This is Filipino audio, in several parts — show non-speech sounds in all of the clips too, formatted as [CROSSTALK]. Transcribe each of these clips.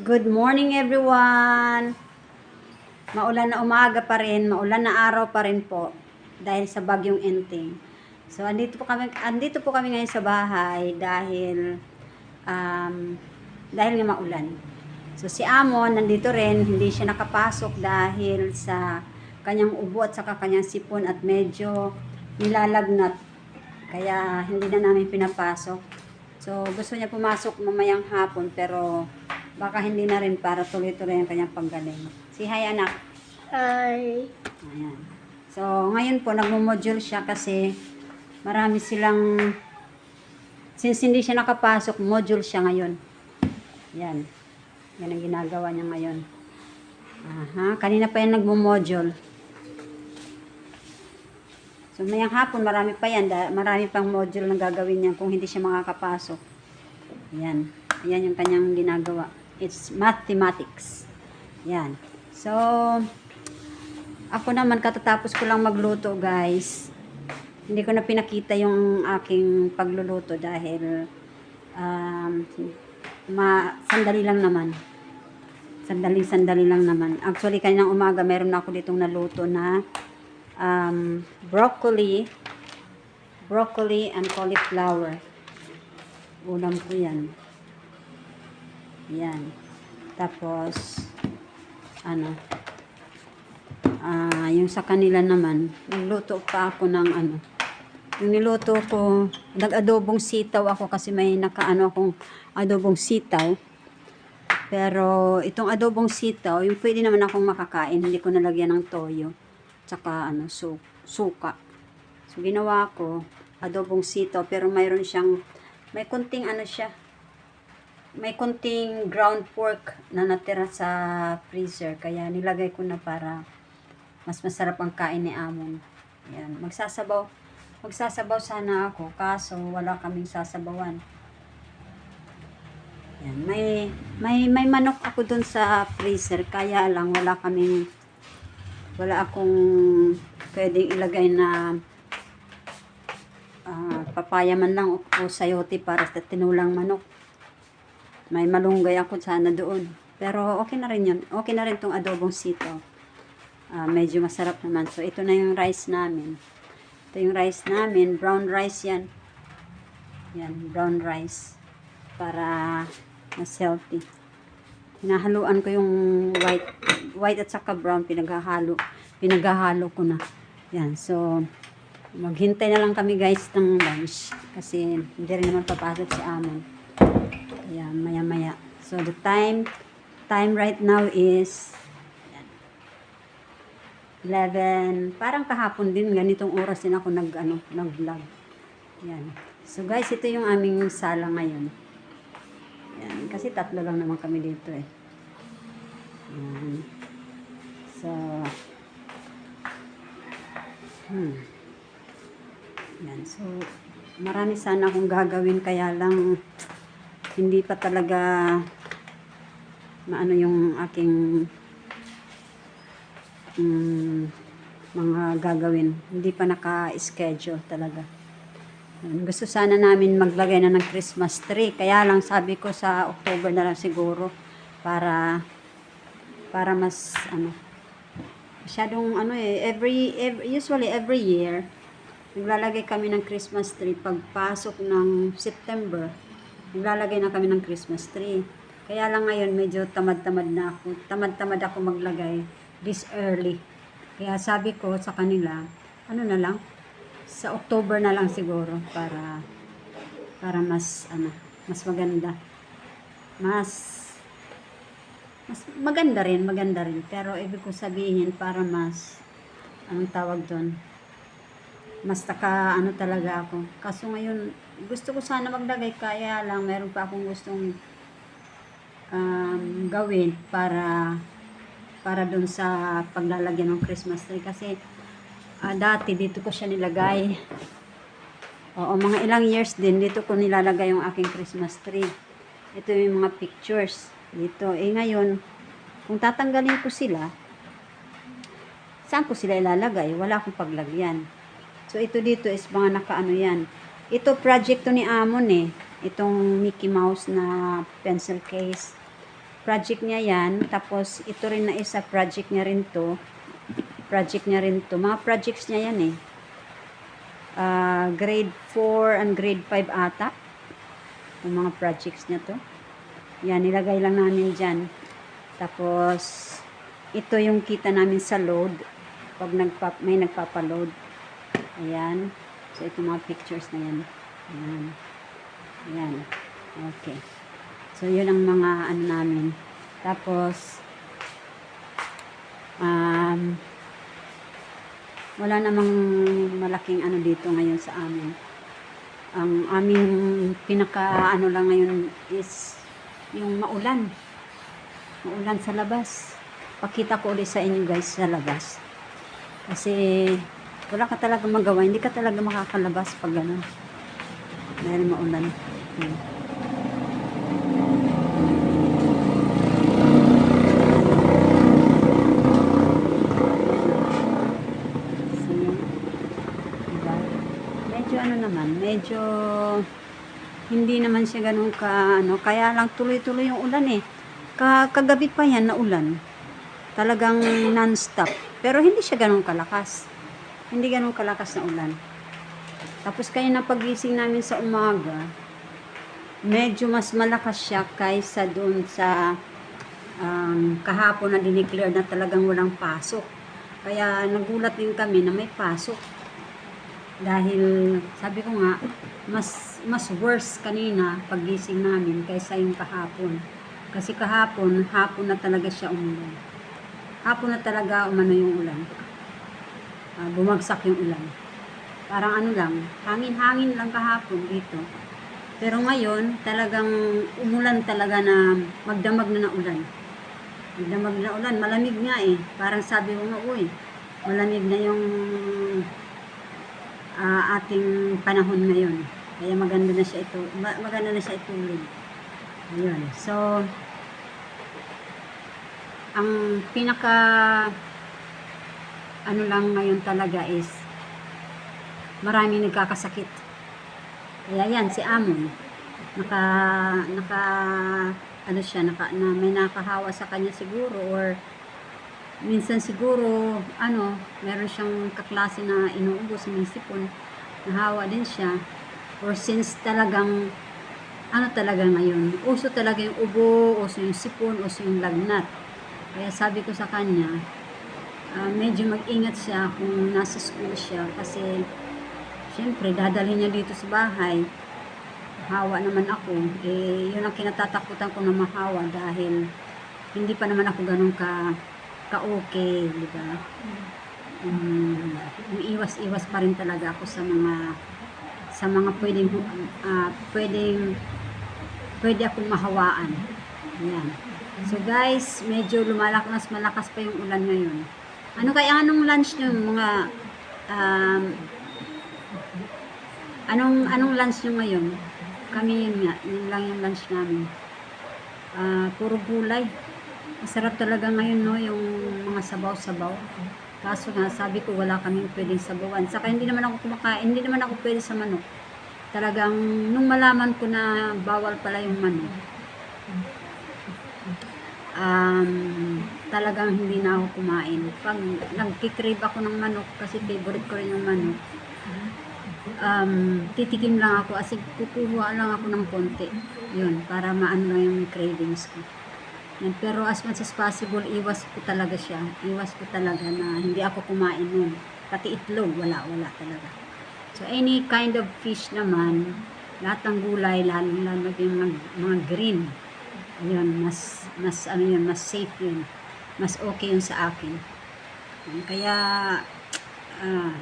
Good morning everyone! Maulan na umaga pa rin, maulan na araw pa rin po dahil sa bagyong Enting. So andito po kami andito po kami ngayon sa bahay dahil um, dahil nga maulan. So si Amon nandito rin, hindi siya nakapasok dahil sa kanyang ubo at saka kanyang sipon at medyo nilalagnat. Kaya hindi na namin pinapasok. So gusto niya pumasok mamayang hapon pero baka hindi na rin para tuloy-tuloy ang kanyang panggaling. Si hi anak. Hi. Ayan. So, ngayon po, nagmo-module siya kasi marami silang, since hindi siya nakapasok, module siya ngayon. Yan. Yan ang ginagawa niya ngayon. Aha, kanina pa yan nagmo-module. So, mayang hapon, marami pa yan. Marami pang module na gagawin niya kung hindi siya makakapasok. Yan. Yan yung kanyang ginagawa. It's mathematics. Yan. So, ako naman, katatapos ko lang magluto, guys. Hindi ko na pinakita yung aking pagluluto dahil um, ma sandali lang naman. Sandali-sandali lang naman. Actually, kaninang umaga, meron na ako ditong naluto na um, broccoli, broccoli and cauliflower. Ulam ko yan. Yan. Tapos, ano, Ah, yung sa kanila naman, nagluto pa ako ng ano. Yung niluto ko, nag-adobong sitaw ako kasi may nakaano akong adobong sitaw. Pero itong adobong sitaw, yung pwede naman akong makakain, hindi ko nalagyan ng toyo. Tsaka ano, su suka. So ginawa ko, adobong sitaw, pero mayroon siyang, may kunting ano siya, may kunting ground pork na natira sa freezer. Kaya nilagay ko na para mas masarap ang kain ni Amon. Yan. Magsasabaw. Magsasabaw sana ako, kaso wala kaming sasabawan. Yan. May, may, may manok ako dun sa freezer, kaya lang wala kaming, wala akong pwedeng ilagay na ah, papaya man lang o sayote para sa tinulang manok. May malunggay ako sana doon. Pero okay na rin yun. Okay na rin tong adobong sitaw. Ah, medyo masarap naman. So, ito na yung rice namin. Ito yung rice namin. Brown rice yan. Yan, brown rice. Para mas healthy. Hinahaluan ko yung white, white at saka brown. Pinaghahalo. Pinaghahalo ko na. Yan, so, maghintay na lang kami guys ng lunch. Kasi, hindi rin naman papasok si Amon. Yan, maya maya. So, the time, time right now is 11, parang kahapon din, ganitong oras din ako nag, ano, nag-vlog. Yan. So guys, ito yung aming sala ngayon. Yan. Kasi tatlo lang naman kami dito eh. Yan. So, hmm. Yan. So, marami sana akong gagawin, kaya lang, hindi pa talaga maano yung aking mm, mga gagawin. Hindi pa naka-schedule talaga. Gusto sana namin maglagay na ng Christmas tree. Kaya lang sabi ko sa October na lang siguro para para mas ano masyadong ano eh every, every usually every year naglalagay kami ng Christmas tree pagpasok ng September naglalagay na kami ng Christmas tree kaya lang ngayon medyo tamad-tamad na ako tamad-tamad ako maglagay this early. Kaya sabi ko sa kanila, ano na lang, sa October na lang siguro para para mas ano, mas maganda. Mas mas maganda rin, maganda rin. Pero ibig ko sabihin para mas anong tawag doon? Mas taka ano talaga ako. Kaso ngayon gusto ko sana maglagay kaya lang meron pa akong gustong um, gawin para para dun sa paglalagyan ng Christmas tree. Kasi ah, dati dito ko siya nilagay. Oo mga ilang years din dito ko nilalagay yung aking Christmas tree. Ito yung mga pictures dito. Eh ngayon kung tatanggalin ko sila saan ko sila ilalagay? Wala akong paglagyan. So ito dito is mga nakaano yan ito project to ni Amon eh itong Mickey Mouse na pencil case project niya yan. Tapos, ito rin na isa, project niya rin to. Project niya rin to. Mga projects niya yan eh. Ah, grade 4 and grade 5 ata. Yung mga projects niya to. Yan, nilagay lang namin dyan. Tapos, ito yung kita namin sa load. Pag nagpa, may nagpapaload. Ayan. So, ito mga pictures na yan. Ayan. Ayan. Okay. So, yun ang mga ano namin. Tapos, um, wala namang malaking ano dito ngayon sa amin. Ang aming pinaka ano lang ngayon is yung maulan. Maulan sa labas. Pakita ko ulit sa inyo guys sa labas. Kasi wala ka talaga magawa. Hindi ka talaga makakalabas pag gano'n. Dahil maulan. Hmm. Medyo ano naman, medyo hindi naman siya ganun ka, ano, kaya lang tuloy-tuloy yung ulan eh. Ka kagabi pa yan na ulan. Talagang non-stop. Pero hindi siya ganun kalakas. Hindi ganun kalakas na ulan. Tapos kaya na pagising namin sa umaga, medyo mas malakas siya kaysa doon sa um, kahapon na dineclare na talagang walang pasok. Kaya nagulat din kami na may pasok. Dahil sabi ko nga, mas mas worse kanina pagising namin kaysa yung kahapon. Kasi kahapon, hapon na talaga siya umulan. Hapon na talaga umano yung ulan. Ah, bumagsak yung ulan. Parang ano lang, hangin-hangin lang kahapon dito. Pero ngayon, talagang umulan talaga na magdamag na na ulan. Magdamag na ulan, malamig nga eh. Parang sabi ko nga, uy, malamig na yung ah, ating panahon ngayon. Kaya maganda na siya ito, ma- maganda na siya itulog. Ayun. So, ang pinaka ano lang ngayon talaga is marami nagkakasakit. Kaya yan, si Amon, naka, naka, ano siya, naka, na, may nakahawa sa kanya siguro or minsan siguro, ano, meron siyang kaklase na inuubos ng sipon, nahawa din siya. Or since talagang, ano talaga ngayon, uso talaga yung ubo, uso yung sipon, uso yung lagnat. Kaya sabi ko sa kanya, ah, medyo mag-ingat siya kung nasa school siya kasi syempre dadalhin niya dito sa bahay. Hawa naman ako. Eh, yun ang kinatatakutan ko na mahawa dahil hindi pa naman ako ganun ka ka-okay, di ba? Um, iwas-iwas pa rin talaga ako sa mga sa mga pwedeng ah, pwedeng pwede akong mahawaan. Yan. So guys, medyo lumalakas malakas pa yung ulan ngayon. Ano kaya anong lunch niyo mga um, anong anong lunch niyo ngayon? Kami yun nga, yun lang yung lunch namin. Ah, puro gulay. Masarap talaga ngayon no, yung mga sabaw-sabaw. Kaso nga, sabi ko wala kaming pwedeng sabawan. Saka hindi naman ako kumakain, hindi naman ako pwede sa manok. Talagang, nung malaman ko na bawal pala yung manok, um, talagang hindi na ako kumain. Pag nagkikrave ako ng manok, kasi favorite ko rin yung manok, um, titikim lang ako, kasi kukuha lang ako ng konti. Yun, para maano yung cravings ko. Yan, pero as much as possible, iwas ko talaga siya. Iwas ko talaga na hindi ako kumain nun. Pati itlog, wala, wala talaga. So, any kind of fish naman, lahat ng gulay, lalo, lalo yung mga, mga green, yun, mas, mas, ano yun, mas safe yun. Mas okay yun sa akin. Kaya, ah,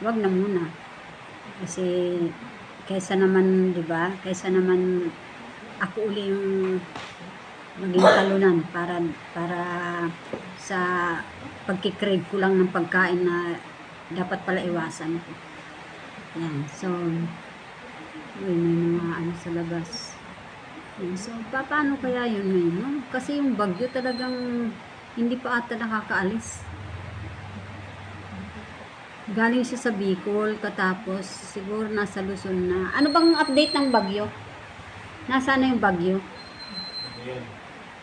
wag na muna. Kasi, kaysa naman, di ba, kaysa naman, ako uli yung maging talunan para para sa pagkikrave ko lang ng pagkain na dapat pala iwasan ko. Yan. So, uy, may mga ano sa labas. So, pa- paano kaya yun ngayon? No? Kasi yung bagyo talagang hindi pa ata nakakaalis. Galing siya sa Bicol, katapos siguro nasa Luzon na. Ano bang update ng bagyo? Nasaan na yung bagyo?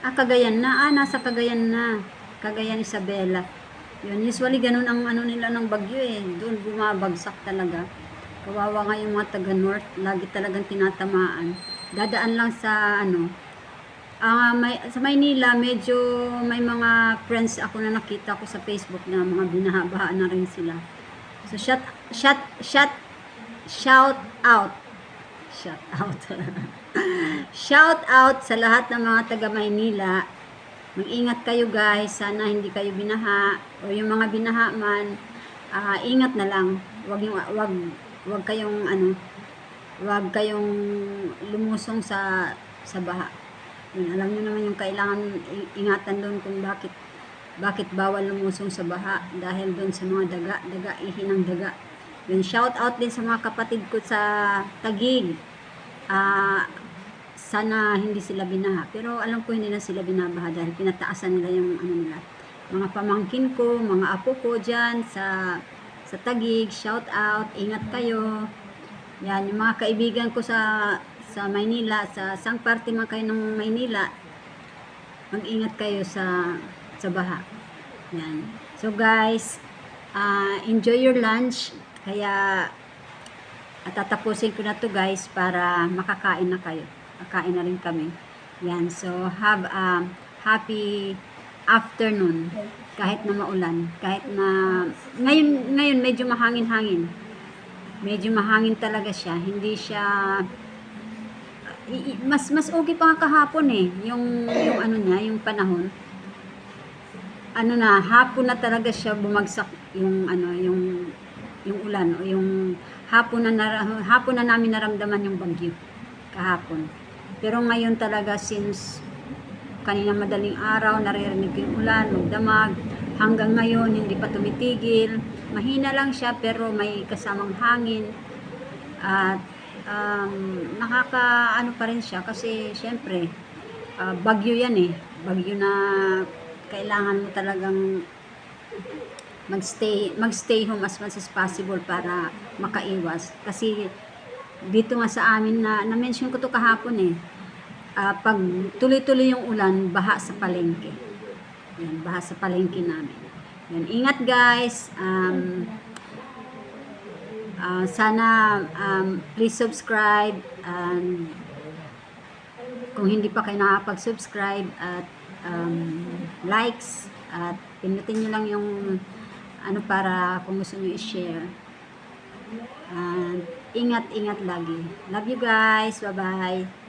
Ah, Cagayan na. Ah, nasa Cagayan na. Cagayan Isabela. Yun, usually ganun ang ano nila ng bagyo eh. Doon bumabagsak talaga. Kawawa nga yung mga taga-north. Lagi talagang tinatamaan. Dadaan lang sa ano. Ah, may, sa Maynila, medyo may mga friends ako na nakita ko sa Facebook na mga binahabaha na rin sila. So, shout, shout, shout, shout out. Shout out. [LAUGHS] shout out sa lahat ng mga taga Maynila. Mag-ingat kayo guys. Sana hindi kayo binaha. O yung mga binaha man, ah, ingat na lang. Wag, yung, wag, wag kayong ano, wag kayong lumusong sa sa baha. Alam niyo naman yung kailangan ingatan doon kung bakit bakit bawal lumusong sa baha dahil doon sa mga daga, daga, ihi ng daga. Yun, shout out din sa mga kapatid ko sa Tagig. Ah, sana hindi sila binaha. Pero alam ko hindi na sila binabaha dahil pinataasan nila yung ano nila. Mga pamangkin ko, mga apo ko dyan sa sa Tagig, shout out, ingat kayo. Yan, yung mga kaibigan ko sa sa Maynila, sa sang parte man kayo ng Maynila, mag-ingat kayo sa sa baha. Yan. So guys, ah, enjoy your lunch. Kaya at tatapusin ko na to guys para makakain na kayo. Kakain na rin kami. Yan. So have a happy afternoon kahit na maulan, kahit na ngayon ngayon medyo mahangin-hangin. Medyo mahangin talaga siya. Hindi siya mas mas okay pa nga kahapon eh. Yung yung ano niya yung panahon. Ano na hapon na talaga siya bumagsak yung ano yung yung ulan. O yung hapon na nara- hapon na namin naramdaman yung bagyo kahapon. Pero ngayon talaga since kanina madaling araw naririnig yung ulan magdamag hanggang ngayon hindi pa tumitigil. Mahina lang siya pero may kasamang hangin. At um, nakaka ano pa rin siya kasi syempre ah, bagyo yan eh. Bagyo na kailangan mo talagang magstay magstay home as much as possible para makaiwas. Kasi dito nga sa amin na na-mention ko to kahapon eh ah, pag tuloy-tuloy yung ulan baha sa palengke. Yan baha sa palengke namin. Yan ingat guys. Um, Ah, sana um, please subscribe and kung hindi pa kayo nakapag-subscribe at um, likes at pinutin nyo lang yung ano para kung gusto nyo i-share. And ingat-ingat lagi. Love you guys. Bye-bye.